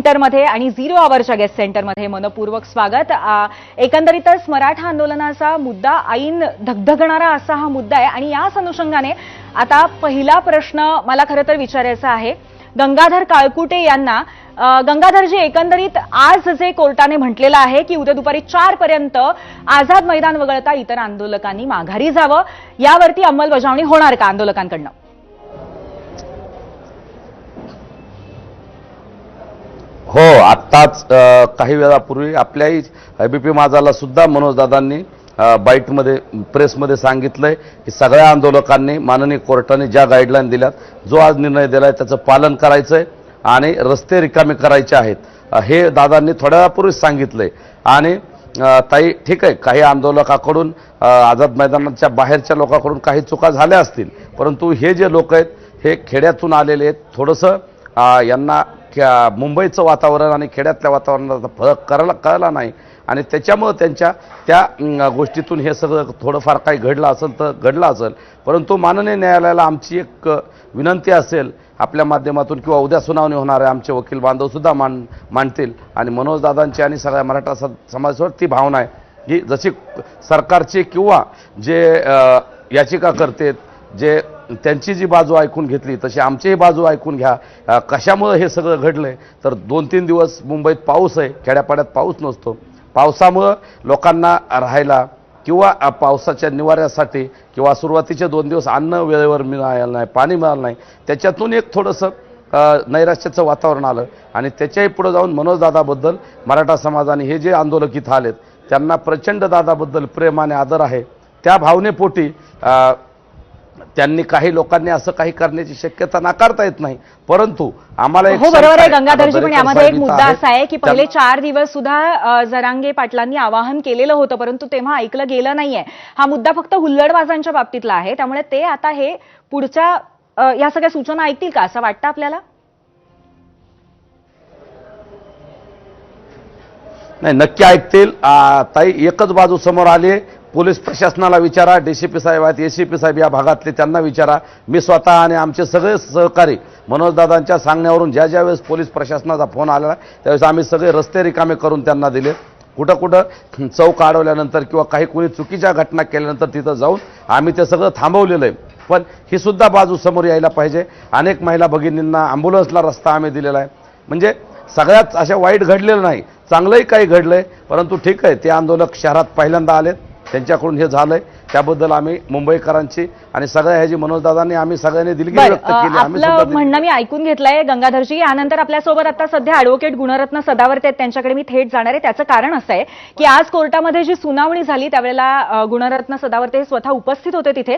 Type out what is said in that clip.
सेंटरमध्ये आणि zero आवरच्या guest सेंटरमध्ये मनपूर्वक स्वागत. एकंदरीतच मराठा आंदोलनाचा मुद्दा ऐन धगधगणारा असा हा मुद्दा आहे. आणि याच अनुषंगाने आता पहिला प्रश्न मला खरं तर विचारायचा आहे. गंगाधर काळकुटे यांना गंगाधरजी एकंदरीत आज जे कोर्टाने म्हटलेलं आहे की उद्या दुपारी चार पर्यंत आझाद मैदान वगळता इतर आंदोलकांनी माघारी जावं. यावरती अंमलबजावणी होणार का आंदोलकांकडनं? हो आत्ताच काही वेळापूर्वी आपल्याही एबीपी माझाला सुद्धा मनोजदादांनी बाईटमध्ये प्रेसमध्ये सांगितलंय की सगळ्या आंदोलकांनी माननीय कोर्टाने ज्या गाईडलाईन दिल्यात जो आज निर्णय दिलाय त्याचं पालन करायचंय आणि रस्ते रिकामे करायचे आहेत. हे दादांनी थोड्या वेळापूर्वीच सांगितलंय. आणि ताई ठीक आहे काही आंदोलकाकडून आझाद मैदानाच्या बाहेरच्या लोकांकडून काही चुका झाल्या असतील परंतु हे जे लोक आहेत हे खेड्यातून आलेले आहेत थोडंसं यांना ख्या- मुंबईचं वातावरण आणि खेड्यातल्या वातावरणाचा फरक करायला कळला नाही. आणि त्याच्यामुळं त्यांच्या त्या गोष्टीतून हे सगळं थोडंफार काही घडलं असेल तर घडलं असेल. परंतु माननीय न्यायालयाला आमची एक विनंती असेल आपल्या माध्यमातून किंवा उद्या सुनावणी होणार आहे आमचे वकील बांधवसुद्धा मान मांडतील आणि मनोजदादांची आणि सगळ्या मराठा स- समाजावर ती भावना आहे. की जशी सरकारची किंवा जे याचिका करते जे त्यांची जी बाजू ऐकून घेतली तशी आमचीही बाजू ऐकून घ्या. कशामुळं हे सगळं घडलंय? तर दोन तीन दिवस मुंबईत पाऊस आहे खेड्यापाड्यात पाऊस नसतो. पावसामुळं लोकांना राहायला किंवा पावसाच्या निवाऱ्यासाठी किंवा सुरुवातीचे दोन दिवस अन्न वेळेवर मिळालं नाही पाणी मिळालं नाही त्याच्यातून एक थोडंसं नैराश्याचं वातावरण आलं. आणि त्याच्याही पुढं जाऊन मनोजदादाबद्दल मराठा समाजाने हे जे आंदोलक इथं आलेत त्यांना प्रचंड दादाबद्दल प्रेम आणि आदर आहे. त्या भावनेपोटी त्यांनी काही लोकांनी असं काही करण्याची शक्यता नाकारता येत नाही. परंतु आम्हाला हो बरोबर आहे गंगाधरजी पण यामध्ये एक मुद्दा. असा आहे की पहिले चार दिवस सुद्धा जरांगे पाटलांनी आवाहन केलेलं होतं परंतु तेव्हा ऐकलं गेलं नाहीये. हा मुद्दा फक्त हुल्लडबाजांच्या बाबतीतला आहे. त्यामुळे ते आता हे पुढच्या या सगळ्या सूचना ऐकतील का असं वाटतं आपल्याला? नाही नक्की ऐकतील. ताई एकच बाजू समोर आली पोलीस प्रशासनाला विचारा डी सी पी साहेब आहेत ए सी पी साहेब या भागातले त्यांना विचारा. मी स्वतः आणि आमचे सगळे सहकारी मनोजदादांच्या सांगण्यावरून ज्या ज्या वेळेस पोलीस प्रशासनाचा फोन आला त्यावेळेस आम्ही सगळे रस्ते रिकामे करून त्यांना दिले. कुठं कुठं चौक अडवल्यानंतर किंवा काही कुणी चुकीच्या घटना केल्यानंतर तिथं जाऊन आम्ही ते सगळं थांबवलेलं आहे. पण ही सुद्धा बाजू समोर यायला पाहिजे. अनेक महिला भगिनींना ॲम्ब्युलन्सला रस्ता आम्ही दिलेला आहे. म्हणजे सगळ्यात अशा वाईट घडलेलं नाही. चांगलंही काही घडलंय परंतु ठीक आहे ते आंदोलक शहरात पहिल्यांदा आलेत. त्यांच्याकडून हे झालंय. त्याबद्दल आम्ही मुंबईकरांची आणि सगळ्या ह्याची मनोजदादांनी आम्ही सगळ्यांनी दिलगिरी व्यक्त केली. आपलं म्हणणं मी ऐकून घेतलंय गंगाधरजी. यानंतर आपल्यासोबत आता सध्या ऍडव्होकेट गुणरत्न सदावर्ते आहेत. त्यांच्याकडे मी थेट जाणार आहे. त्याचं कारण असं आहे की आज कोर्टामध्ये जी सुनावणी झाली त्यावेळेला गुणरत्न सदावर्ते हे स्वतः उपस्थित होते तिथे.